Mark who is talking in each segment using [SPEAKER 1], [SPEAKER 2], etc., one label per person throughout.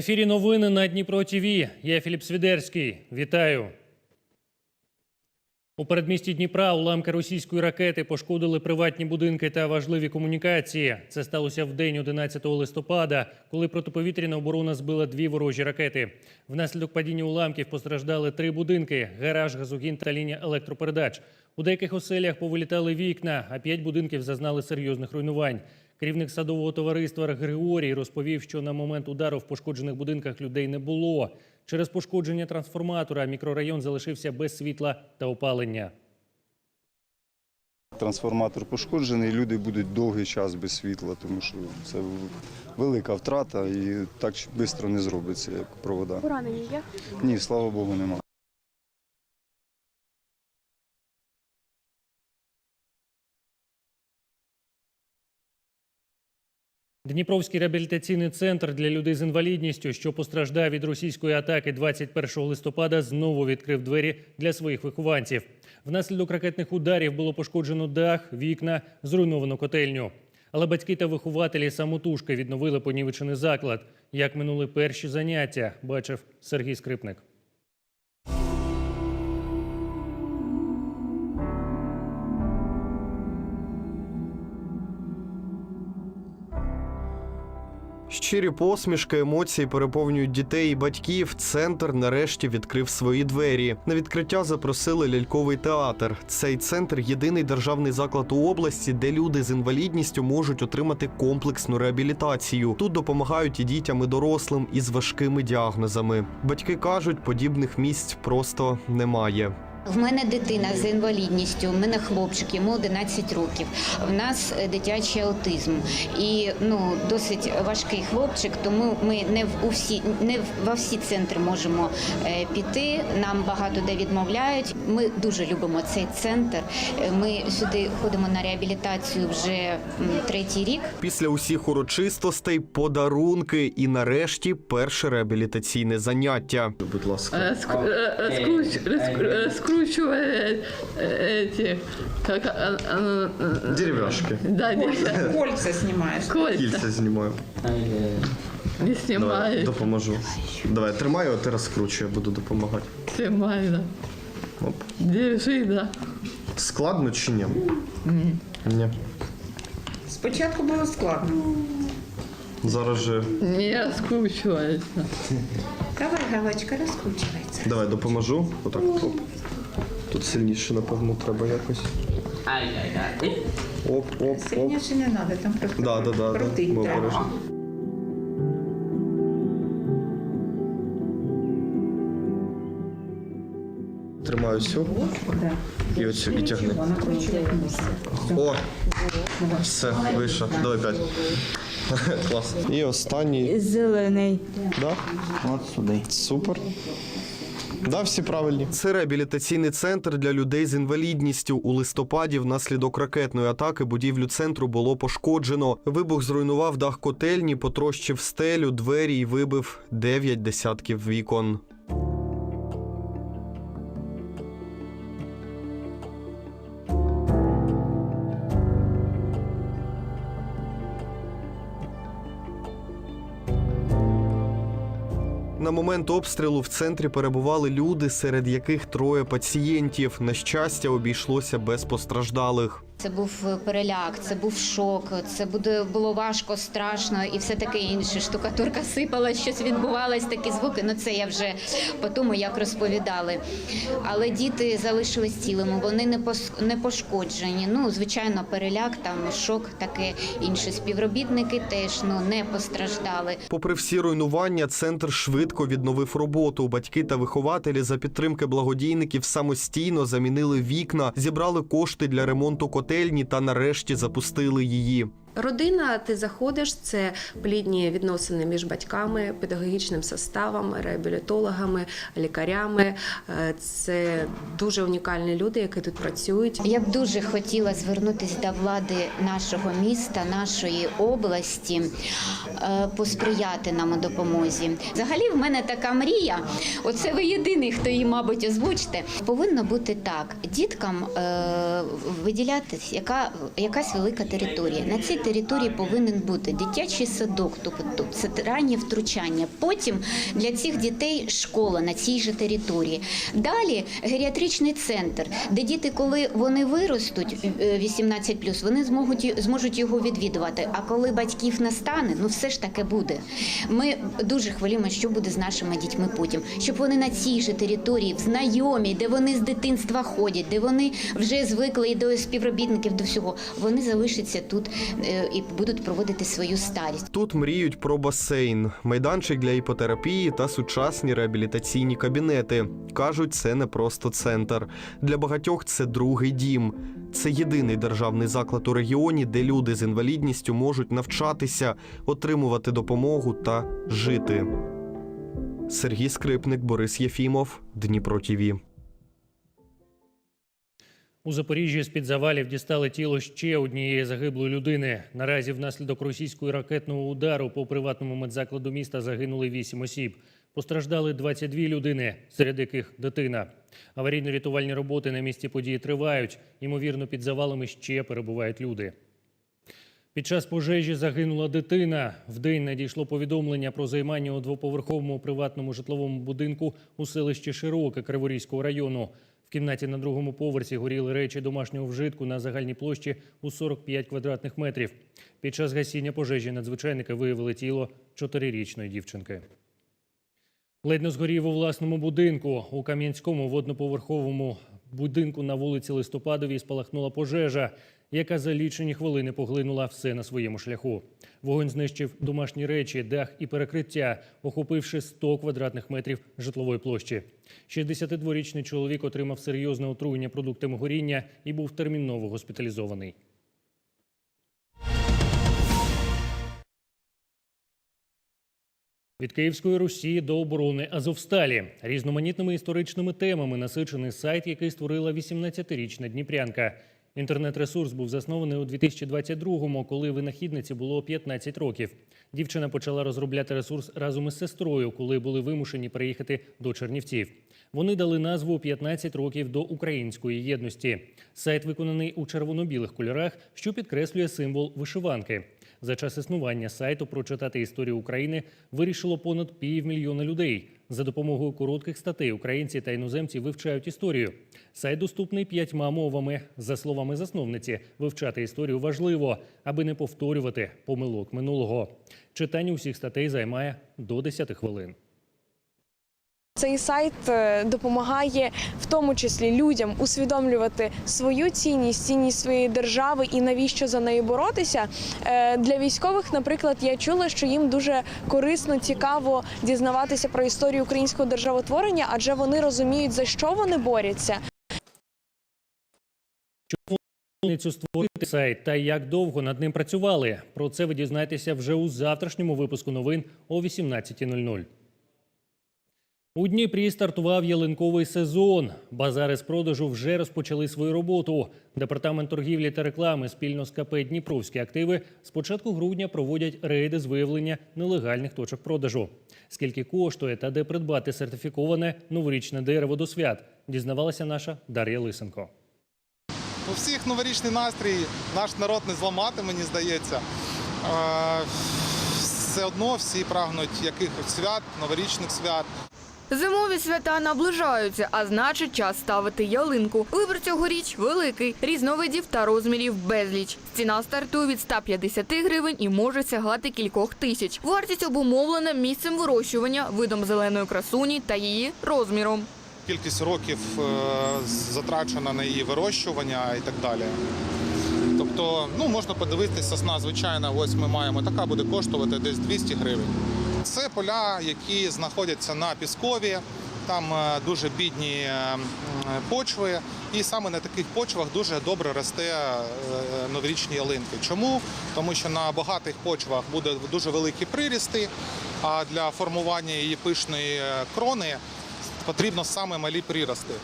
[SPEAKER 1] Ефірі новини на Дніпро ТВ. Я Філіп Свідерський. Вітаю. У передмісті Дніпра уламки російської ракети пошкодили приватні будинки та важливі комунікації. Це сталося в день 11 листопада, коли протиповітряна оборона збила дві ворожі ракети. Внаслідок падіння уламків постраждали три будинки: гараж, газогін та лінія електропередач. У деяких оселях повилітали вікна, а п'ять будинків зазнали серйозних руйнувань. Керівник садового товариства Григорій розповів, що на момент удару в пошкоджених будинках людей не було. Через пошкодження трансформатора мікрорайон залишився без світла та опалення.
[SPEAKER 2] Трансформатор пошкоджений, люди будуть довгий час без світла, тому що це велика втрата і так швидко не зробиться, як провода.
[SPEAKER 3] Поранені є?
[SPEAKER 2] Ні, слава Богу, нема.
[SPEAKER 1] Дніпровський реабілітаційний центр для людей з інвалідністю, що постраждав від російської атаки 21 листопада, знову відкрив двері для своїх вихованців. Внаслідок ракетних ударів було пошкоджено дах, вікна, зруйновано котельню. Але батьки та вихователі самотужки відновили понівечений заклад. Як минули перші заняття, бачив Сергій Скрипник.
[SPEAKER 4] Щирі посмішки, емоції переповнюють дітей і батьків. Центр нарешті відкрив свої двері. На відкриття запросили ляльковий театр. Цей центр єдиний державний заклад у області, де люди з інвалідністю можуть отримати комплексну реабілітацію. Тут допомагають і дітям, і дорослим із важкими діагнозами. Батьки кажуть, подібних місць просто немає.
[SPEAKER 5] В мене дитина з інвалідністю, в мене хлопчик, йому 11 років. В нас е, дитячий аутизм. І ну досить важкий хлопчик, тому ми не в у всі не в- во всі центри можемо е, піти. Нам багато де відмовляють. Ми дуже любимо цей центр. Е, Ми сюди ходимо на реабілітацію вже третій рік.
[SPEAKER 4] Після усіх урочистостей, подарунки і нарешті перше реабілітаційне заняття. Будь ласка.
[SPEAKER 6] Э, ск- э, э, скруч- раскру- э, скручивая э, эти, как, э, э, э,
[SPEAKER 4] Деревяшки.
[SPEAKER 6] да, не,
[SPEAKER 7] Кольца снимаешь.
[SPEAKER 6] кольца
[SPEAKER 4] знімаю.
[SPEAKER 6] не снимаю,
[SPEAKER 4] допоможу. Давай, тримаю, а ти розкручуй, я буду допомагати.
[SPEAKER 6] снимаю, да.
[SPEAKER 4] Оп.
[SPEAKER 6] Держи, да.
[SPEAKER 4] Складно чи ні? Ні.
[SPEAKER 7] Спочатку було складно.
[SPEAKER 4] Зараз же.
[SPEAKER 6] Не раскручивается.
[SPEAKER 7] Давай, галочка, розкручується.
[SPEAKER 4] Давай допоможу. Отак. Оп. Тут сильніше, напевно, треба якось. Оп, оп, оп.
[SPEAKER 7] Сильніше не треба, там просто
[SPEAKER 4] Да, да, да, да.
[SPEAKER 7] крутить треба.
[SPEAKER 4] обережно. Тримаю сю і оцю і тягни. О! Все, вийшов. Давай п'ять. Клас. І останній.
[SPEAKER 8] Зелений.
[SPEAKER 4] Да? От сюди. Супер. Да, всі правильні. Це реабілітаційний центр для людей з інвалідністю. У листопаді внаслідок ракетної атаки будівлю центру було пошкоджено. Вибух зруйнував дах котельні, потрощив стелю, двері і вибив дев'ять десятків вікон. Момент обстрілу в центрі перебували люди, серед яких троє пацієнтів. На щастя, обійшлося без постраждалих.
[SPEAKER 5] Це був переляк, це був шок, це буде було важко, страшно і все таке інше. Штукатурка сипала, щось відбувалось, такі звуки. Ну це я вже по тому як розповідали. Але діти залишились цілими, вони не пошкоджені. Ну, звичайно, переляк, там шок, таке інше. Співробітники теж ну не постраждали.
[SPEAKER 4] Попри всі руйнування, центр швидко відновив роботу. Батьки та вихователі за підтримки благодійників самостійно замінили вікна, зібрали кошти для ремонту котельні та нарешті запустили її.
[SPEAKER 3] Родина, ти заходиш, це плідні відносини між батьками, педагогічним составом, реабілітологами, лікарями. Е, Це дуже унікальні люди, які тут працюють.
[SPEAKER 5] Я б дуже хотіла звернутися до влади нашого міста, нашої області, е, посприяти нам у допомозі. Взагалі, в мене така мрія. Оце ви єдиний, хто її, мабуть, озвучите. Повинно бути так: діткам е, виділятись яка, якась велика територія. На цій території повинен бути дитячий садок, тобто це раннє втручання. Потім для цих дітей школа на цій же території. Далі геріатричний центр, де діти, коли вони виростуть е, 18+, вони зможуть, зможуть його відвідувати. А коли батьків не стане, ну все ж таке буде. Ми дуже хвилюємо, що буде з нашими дітьми потім, щоб вони на цій же території, в знайомій, де вони з дитинства ходять, де вони вже звикли і до співробітників, до всього, вони залишаться тут е, і будуть проводити свою старість.
[SPEAKER 4] Тут мріють про басейн, майданчик для іпотерапії та сучасні реабілітаційні кабінети. Кажуть, це не просто центр. Для багатьох це другий дім. Це єдиний державний заклад у регіоні, де люди з інвалідністю можуть навчатися, отримувати допомогу та жити. Сергій Скрипник, Борис Єфімов, Дніпро ТІВІ.
[SPEAKER 1] У Запоріжжі з-під завалів дістали тіло ще однієї загиблої людини. Наразі внаслідок російського ракетного удару по приватному медзакладу міста загинули 8 осіб. Постраждали 22 людини, серед яких дитина. Аварійно-рятувальні роботи на місці події тривають. Ймовірно, під завалами ще перебувають люди. Під час пожежі загинула дитина. Вдень надійшло повідомлення про займання у двоповерховому приватному житловому будинку у селищі Широке Криворізького району. В кімнаті на другому поверсі горіли речі домашнього вжитку на загальній площі у 45 квадратних метрів. Під час гасіння пожежі надзвичайники виявили тіло чотирирічної дівчинки. Ледь не згорів у власному будинку. У Кам'янському водноповерховому будинку на вулиці Листопадовій спалахнула пожежа, яка за лічені хвилини поглинула все на своєму шляху. Вогонь знищив домашні речі, дах і перекриття, охопивши 100 квадратних метрів житлової площі. 62-річний чоловік отримав серйозне отруєння продуктами горіння і був терміново госпіталізований. Від Київської Русі до оборони Азовсталі різноманітними історичними темами насичений сайт, який створила 18-річна Дніпрянка. Інтернет-ресурс був заснований у 2022-му, коли винахідниці було 15 років. Дівчина почала розробляти ресурс разом із сестрою, коли були вимушені приїхати до Чернівців. Вони дали назву «15 років до української єдності. Сайт виконаний у червоно-білих кольорах, що підкреслює символ вишиванки. За час існування сайту прочитати історію України вирішило понад півмільйона людей. За допомогою коротких статей українці та іноземці вивчають історію. Сайт доступний п'ятьма мовами. За словами засновниці, вивчати історію важливо, аби не повторювати помилок минулого. Читання усіх статей займає до 10 хвилин.
[SPEAKER 8] Цей сайт е, допомагає в тому числі людям усвідомлювати свою цінність, цінність своєї держави і навіщо за нею боротися. Е, Для військових, наприклад, я чула, що їм дуже корисно, цікаво дізнаватися про історію українського державотворення, адже вони розуміють за що вони борються.
[SPEAKER 1] Цю створити сайт та як довго над ним працювали. Про це ви дізнаєтеся вже у завтрашньому випуску новин о 18.00. У Дніпрі стартував ялинковий сезон. Базари з продажу вже розпочали свою роботу. Департамент торгівлі та реклами спільно з КП Дніпровські активи з початку грудня проводять рейди з виявлення нелегальних точок продажу. Скільки коштує та де придбати сертифіковане новорічне дерево до свят, дізнавалася наша Дар'я Лисенко.
[SPEAKER 9] У всіх новорічний настрій, наш народ не зламати, мені здається. Е, Все одно всі прагнуть якихось свят, новорічних свят.
[SPEAKER 10] Зимові свята наближаються, а значить час ставити ялинку. Вибір цьогоріч великий, різновидів та розмірів безліч. Ціна стартує від 150 гривень і може сягати кількох тисяч. Вартість обумовлена місцем вирощування, видом зеленої красуні та її розміром.
[SPEAKER 9] Кількість років е, затрачена на її вирощування і так далі. Тобто, ну можна подивитися, сосна звичайна, ось ми маємо, така буде коштувати десь 200 гривень. Це поля, які знаходяться на піскові, там е, дуже бідні е, почви, і саме на таких почвах дуже добре росте е, новорічні ялинки. Чому? Тому що на багатих почвах буде дуже великі прирісти, а для формування її пишної крони потрібно саме малі прирости.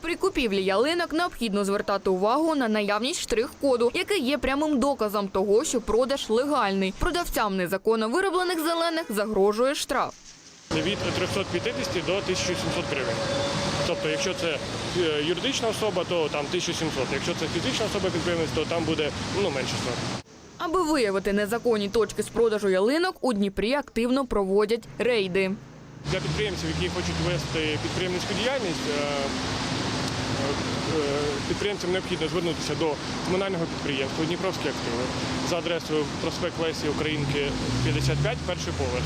[SPEAKER 10] При купівлі ялинок необхідно звертати увагу на наявність штрих-коду, який є прямим доказом того, що продаж легальний. Продавцям незаконно вироблених зелених загрожує штраф.
[SPEAKER 11] від 350 до 1700 гривень. Тобто, якщо це е, юридична особа, то там 1700. Якщо це фізична особа підприємець, то там буде ну менше штраф.
[SPEAKER 10] Аби виявити незаконні точки з продажу ялинок, у Дніпрі активно проводять рейди.
[SPEAKER 11] Для підприємців, які хочуть вести підприємницьку діяльність, е, підприємцям необхідно звернутися до комунального підприємства Дніпровські активи за адресою проспект Лесі Українки 55, перший поверх.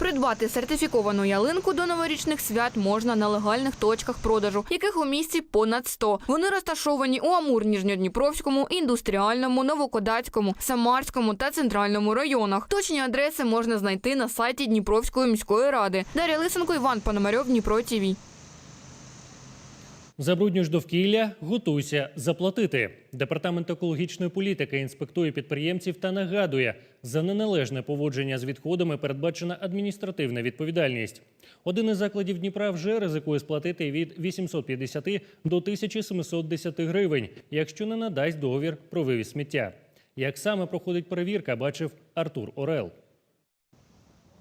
[SPEAKER 10] Придбати сертифіковану ялинку до новорічних свят можна на легальних точках продажу, яких у місті понад 100. Вони розташовані у Амур, Ніжньодніпровському, індустріальному, Новокодацькому, Самарському та центральному районах. Точні адреси можна знайти на сайті Дніпровської міської ради. Дар'я Лисенко, Іван Пономарьов, Дніпро ТІВІ.
[SPEAKER 1] Забруднюєш довкілля, готуйся заплатити. Департамент екологічної політики інспектує підприємців та нагадує, за неналежне поводження з відходами передбачена адміністративна відповідальність. Один із закладів Дніпра вже ризикує сплатити від 850 до 1710 гривень, якщо не надасть договір про вивіз сміття. Як саме проходить перевірка, бачив Артур Орел.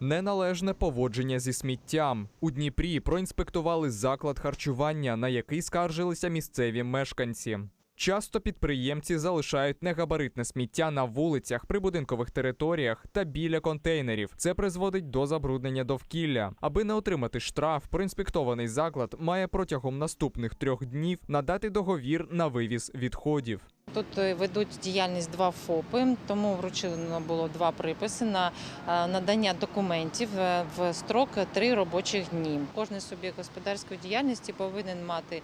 [SPEAKER 12] Неналежне поводження зі сміттям. У Дніпрі проінспектували заклад харчування, на який скаржилися місцеві мешканці. Часто підприємці залишають негабаритне сміття на вулицях, прибудинкових територіях та біля контейнерів. Це призводить до забруднення довкілля. Аби не отримати штраф, проінспектований заклад має протягом наступних трьох днів надати договір на вивіз відходів.
[SPEAKER 13] Тут е, ведуть діяльність два ФОПи, тому вручено було два приписи на е, надання документів е, в строк три робочих дні. Кожний суб'єкт господарської діяльності повинен мати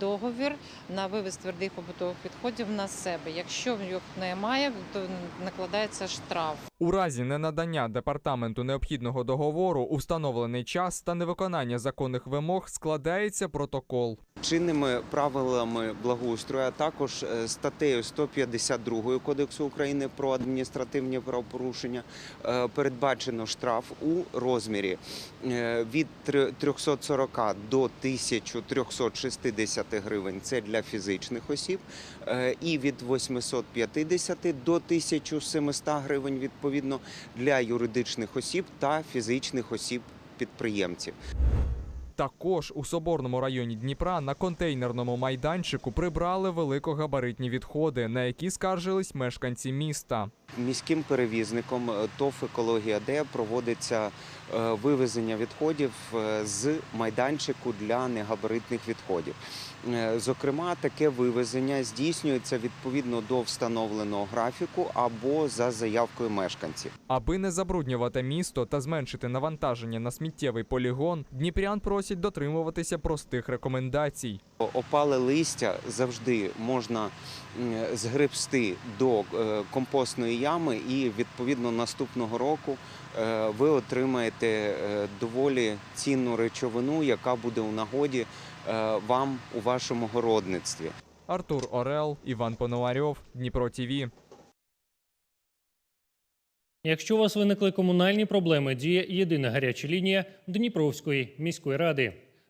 [SPEAKER 13] договір на вивіз твердих побутових відходів на себе. Якщо їх немає, то накладається штраф.
[SPEAKER 12] У разі ненадання департаменту необхідного договору у встановлений час та невиконання законних вимог складається протокол.
[SPEAKER 14] Чинними правилами благоустрою, а також е, статтею 152 Кодексу України про адміністративні правопорушення е, передбачено штраф у розмірі е, від три- 340 до 1360 гривень. Це для фізичних осіб, і від 850 до 1700 гривень відповідно для юридичних осіб та фізичних осіб підприємців.
[SPEAKER 12] Також у Соборному районі Дніпра на контейнерному майданчику прибрали великогабаритні відходи, на які скаржились мешканці міста.
[SPEAKER 14] Міським перевізником е, ТОВ «Екологія Д» проводиться е, вивезення відходів е, з майданчику для негабаритних відходів. Зокрема, таке вивезення здійснюється відповідно до встановленого графіку або за заявкою мешканців.
[SPEAKER 12] Аби не забруднювати місто та зменшити навантаження на сміттєвий полігон, дніпрян просять дотримуватися простих рекомендацій.
[SPEAKER 14] Опале листя завжди можна згребсти до е, компостної ями, і відповідно наступного року е, ви отримаєте е, доволі цінну речовину, яка буде у нагоді вам у вашому городництві.
[SPEAKER 12] Артур Орел, Іван Пономарьов, Дніпро ТІВІ.
[SPEAKER 1] Якщо у вас виникли комунальні проблеми, діє єдина гаряча лінія Дніпровської міської ради.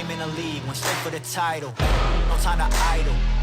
[SPEAKER 15] Came in the league, went straight for the title. No time to idle.